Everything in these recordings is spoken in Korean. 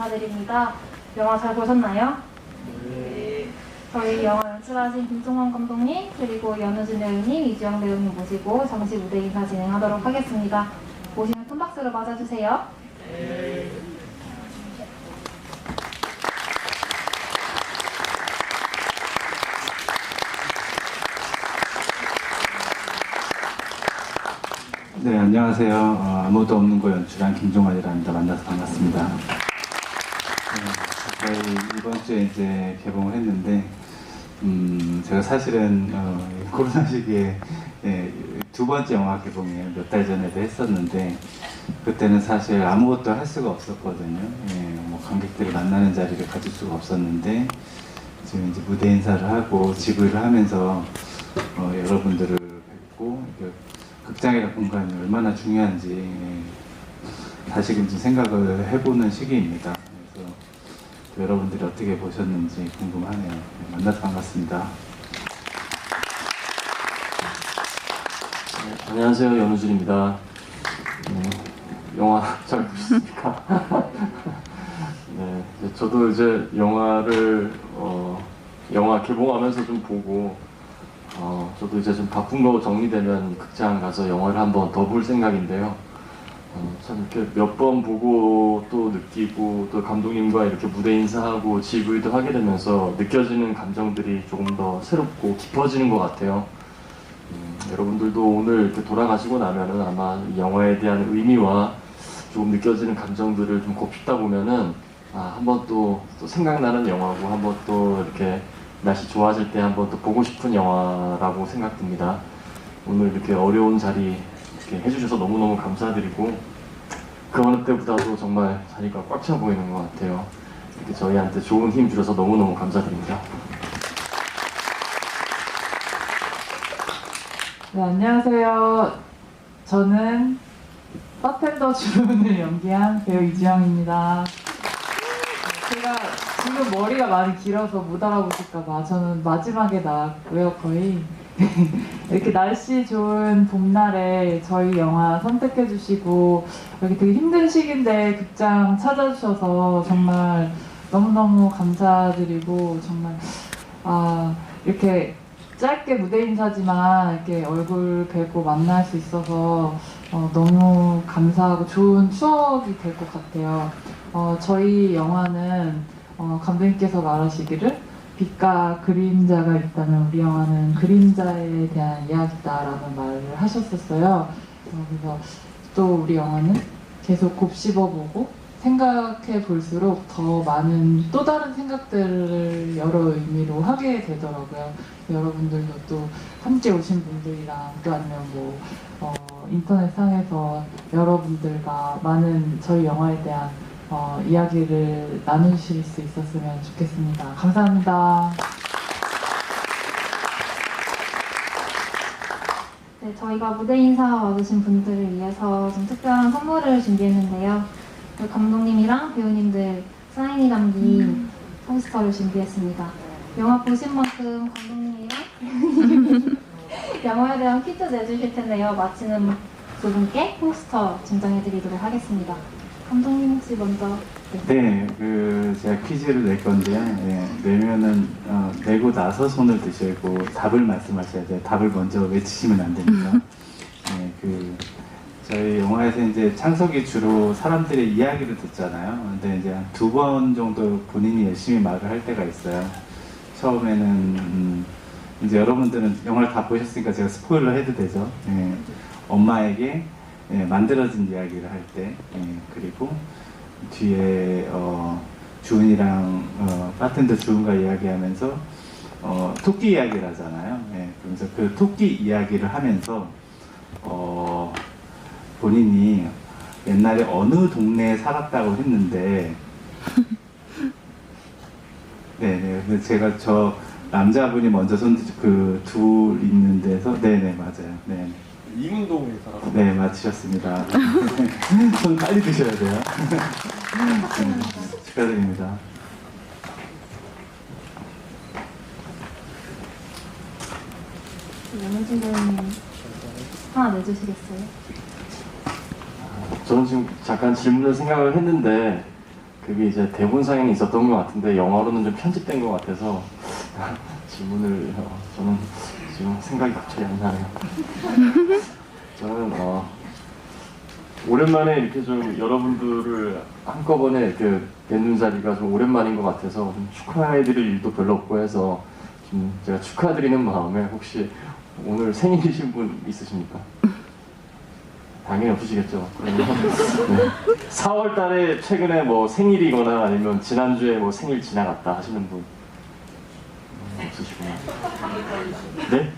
감사드립니다. 영화 잘 보셨나요? 네. 저희 영화 연출하신 김종원 감독님, 그리고 연우진 배우님, 이주영 배우님 모시고 정식 무대 인사 진행하도록 하겠습니다. 오시면 큰 박수로 맞아주세요. 네, 안녕하세요. 어, 아무도 없는 거 연출한 김종환이랍니다. 만나서 반갑습니다. 이번 주에 이제 개봉을 했는데, 음, 제가 사실은 어, 이 코로나 시기에 예, 두 번째 영화 개봉을 몇달 전에도 했었는데, 그때는 사실 아무것도 할 수가 없었거든요. 예, 뭐 관객들을 만나는 자리를 가질 수가 없었는데, 지금 이제 무대 인사를 하고 지부를 하면서 어, 여러분들을 뵙고 극장이라는 공간이 얼마나 중요한지 예, 다시금 좀 생각을 해보는 시기입니다. 여러분들이 어떻게 보셨는지 궁금하네요. 네, 만나서 반갑습니다. 네, 안녕하세요 연우진입니다. 네, 영화 잘 보셨습니까? 네, 저도 이제 영화를 어, 영화 개봉하면서 좀 보고 어, 저도 이제 좀 바쁜 거 정리되면 극장 가서 영화를 한번 더 볼 생각인데요. 어, 참 이렇게 몇 번 보고 또 느끼고 또 감독님과 이렇게 무대 인사하고 GV도 하게 되면서 느껴지는 감정들이 조금 더 새롭고 깊어지는 것 같아요. 음, 여러분들도 오늘 이렇게 돌아가시고 나면은 아마 이 영화에 대한 의미와 조금 느껴지는 감정들을 좀 곱씹다 보면은 아, 한번 또, 또 생각나는 영화고 한번 또 이렇게 날씨 좋아질 때 한번 또 보고 싶은 영화라고 생각됩니다. 오늘 이렇게 어려운 자리 이렇게 해주셔서 너무너무 감사드리고 그 어느 때보다도 정말 자리가 꽉 차 보이는 것 같아요. 이렇게 저희한테 좋은 힘 주셔서 너무너무 감사드립니다. 네, 안녕하세요. 저는 바텐더 주문을 연기한 배우 이지영입니다. 제가 지금 머리가 많이 길어서 못 알아보실까봐 저는 마지막에 나왔고요, 거의. 이렇게 날씨 좋은 봄날에 저희 영화 선택해 주시고 여기 되게 힘든 시기인데 극장 찾아주셔서 정말 너무너무 감사드리고 정말 아 이렇게 짧게 무대 인사지만 이렇게 얼굴 뵈고 만날 수 있어서 어, 너무 감사하고 좋은 추억이 될 것 같아요. 어, 저희 영화는 어, 감독님께서 말하시기를 빛과 그림자가 있다면 우리 영화는 그림자에 대한 이야기다라는 말을 하셨었어요. 어, 그래서 또 우리 영화는 계속 곱씹어보고 생각해 볼수록 더 많은 또 다른 생각들을 여러 의미로 하게 되더라고요. 여러분들도 또 함께 오신 분들이랑 또 아니면 뭐 어, 인터넷 상에서 여러분들과 많은 저희 영화에 대한 어, 이야기를 나누실 수 있었으면 좋겠습니다. 감사합니다. 네, 저희가 무대 인사 와주신 분들을 위해서 좀 특별한 선물을 준비했는데요. 감독님이랑 배우님들 사인이 담긴 포스터를 준비했습니다. 영화 보신 만큼 감독님이랑 배우님이 영화에 대한 퀴즈 내주실 텐데요. 마치는 두 분께 포스터 증정해드리도록 하겠습니다. 감독님 혹시 먼저 네, 그 제가 퀴즈를 낼 건데요. 네, 내면은 어, 내고 나서 손을 드시고 답을 말씀하셔야 돼요. 답을 먼저 외치시면 안 됩니다. 네, 그 저희 영화에서 이제 창석이 주로 사람들의 이야기를 듣잖아요. 근데 이제 한두번 정도 본인이 열심히 말을 할 때가 있어요. 처음에는 음, 이제 여러분들은 영화를 다 보셨으니까 제가 스포일러 해도 되죠. 예, 엄마에게 예, 만들어진 이야기를 할 때, 예, 그리고 뒤에 어, 주은이랑 어, 바텐더 주은과 이야기하면서 어, 토끼 이야기를 하잖아요. 예, 그러면서 그 토끼 이야기를 하면서 어, 본인이 옛날에 어느 동네에 살았다고 했는데 네네 근데 제가 저 남자분이 먼저 손그 둘 있는 데서 네네 맞아요 네. 이문동에 살아. 네, 맞히셨습니다. 손 빨리 드셔야 돼요. 네, 축하드립니다. 연우진 배우님 하나 내주시겠어요? 저는 지금 잠깐 질문을 생각을 했는데 그게 이제 대본 상에는 있었던 것 같은데 영화로는 좀 편집된 것 같아서 질문을 어, 저는 지금 생각이 갑자기 안 나네요. 저는 어, 오랜만에 이렇게 좀 여러분들을 한꺼번에 이렇게 뵙는 자리가 좀 오랜만인 것 같아서 좀 축하해드릴 일도 별로 없고 해서 좀 제가 축하드리는 마음에 혹시 오늘 생일이신 분 있으십니까? 당연히 없으시겠죠. 그러면 네. 4월 달에 최근에 뭐 생일이거나 아니면 지난주에 뭐 생일 지나갔다 하시는 분 음, 없으시구나. 네?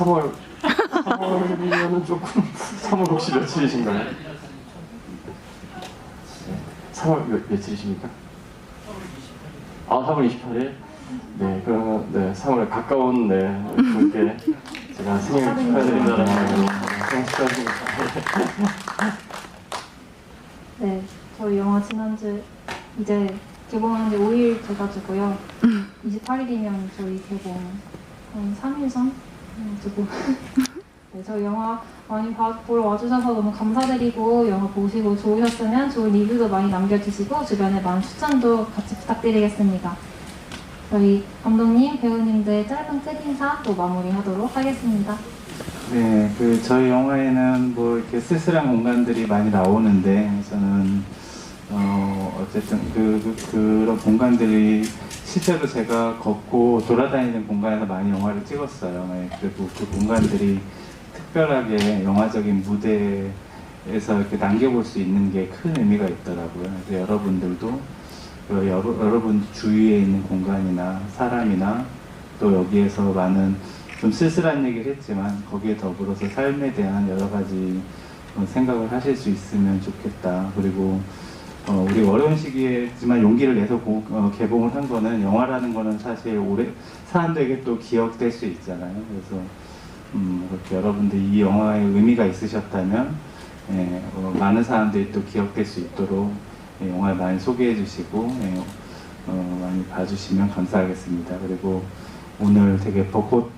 3월 3월이면은 조금 3월 혹시 며칠이신가요? 네. 3월 몇, 며칠이십니까? 아, 3월 28일? 네, 그러면 네, 3월 가까운 네, 분께 제가 생일 마음으로 생일 축하드립니다. 네, 저희 영화 지난주 이제 개봉한 지 5일 돼가지고요. 28일이면 저희 개봉 한 3일 전? 네, 저희 영화 많이 봐, 보러 와주셔서 너무 감사드리고 영화 보시고 좋으셨으면 좋은 리뷰도 많이 남겨주시고 주변에 많은 추천도 같이 부탁드리겠습니다. 저희 감독님, 배우님들 짧은 끝 인사 또 마무리하도록 하겠습니다. 네, 그 저희 영화에는 뭐 이렇게 쓸쓸한 공간들이 많이 나오는데 저는 어 어쨌든 그, 그 그런 공간들이 실제로 제가 걷고 돌아다니는 공간에서 많이 영화를 찍었어요. 네, 그리고 그 공간들이 특별하게 영화적인 무대에서 이렇게 남겨볼 수 있는 게 큰 의미가 있더라고요. 그래서 여러분들도 그 여러, 여러분 주위에 있는 공간이나 사람이나 또 여기에서 많은 좀 쓸쓸한 얘기를 했지만 거기에 더불어서 삶에 대한 여러 가지 어, 생각을 하실 수 있으면 좋겠다. 그리고 어, 우리 어려운 시기에지만 용기를 내서 고- 어, 개봉을 한 거는 영화라는 거는 사실 오래 사람들에게 또 기억될 수 있잖아요. 그래서 음, 여러분들 이 영화에 의미가 있으셨다면 예, 어, 많은 사람들이 또 기억될 수 있도록 예, 영화를 많이 소개해 주시고 예, 어, 많이 봐주시면 감사하겠습니다. 그리고 오늘 되게 벚꽃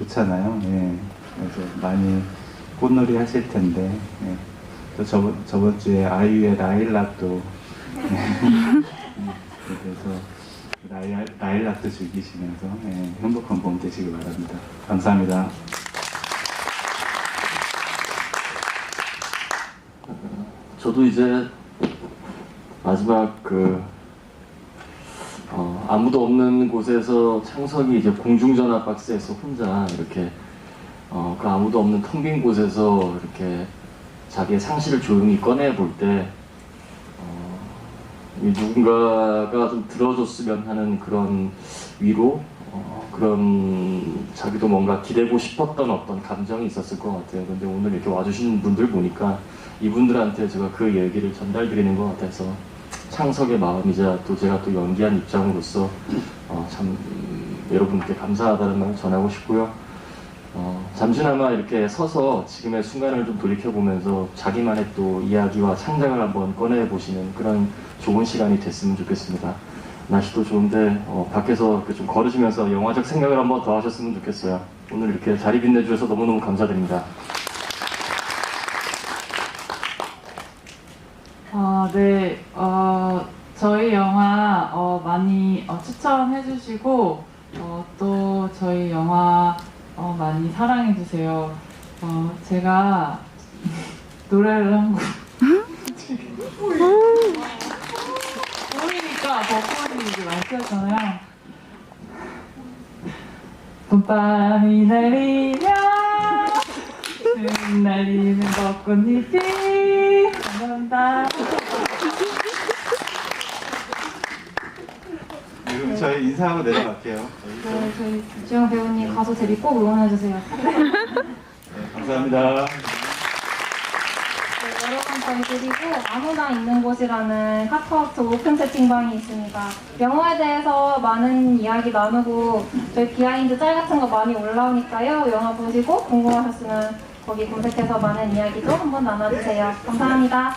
좋잖아요. 예, 그래서 많이 꽃놀이 하실 텐데 예, 또 저번 저번 주에 아이유의 라일락도 예, 그래서 라일, 라일락도 즐기시면서 예, 행복한 봄 되시길 바랍니다. 감사합니다. 저도 이제 마지막 그 어, 아무도 없는 곳에서 창석이 이제 공중전화 박스에서 혼자 이렇게 어, 그 아무도 없는 텅 빈 곳에서 이렇게 자기의 상실을 조용히 꺼내 볼 때 어, 이 누군가가 좀 들어줬으면 하는 그런 위로 어, 그런 자기도 뭔가 기대고 싶었던 어떤 감정이 있었을 것 같아요. 근데 오늘 이렇게 와주신 분들 보니까 이분들한테 제가 그 얘기를 전달드리는 것 같아서 창석의 마음이자 또 제가 또 연기한 입장으로서 어, 참 음, 여러분께 감사하다는 말을 전하고 싶고요. 어, 잠시나마 이렇게 서서 지금의 순간을 좀 돌이켜보면서 자기만의 또 이야기와 창작을 한번 꺼내보시는 그런 좋은 시간이 됐으면 좋겠습니다. 날씨도 좋은데 어, 밖에서 좀 걸으시면서 영화적 생각을 한번 더 하셨으면 좋겠어요. 오늘 이렇게 자리 빛내주셔서 너무너무 감사드립니다. 어, 네, 어, 저희 영화 어, 많이 어, 추천해 주시고 어, 또 저희 영화 어, 많이 사랑해 주세요. 어, 제가 노래를 한 곡. 봄이니까 벚꽃이 이제 많잖아요. 봄바람이 날리면 날리는 벚꽃잎이 감사합니다. 그럼 저희 인사하고 내려갈게요. 네, 저희 주영 배우님 가수 데뷔 꼭 응원해주세요. 네, 감사합니다. 네, 여러분 저희 그리고 아무나 있는 곳이라는 카카오톡 오픈 채팅방이 있습니다. 영화에 대해서 많은 이야기 나누고 저희 비하인드 짤 같은 거 많이 올라오니까요. 영화 보시고 궁금하셨으면 거기 검색해서 많은 이야기도 한번 나눠주세요. 감사합니다.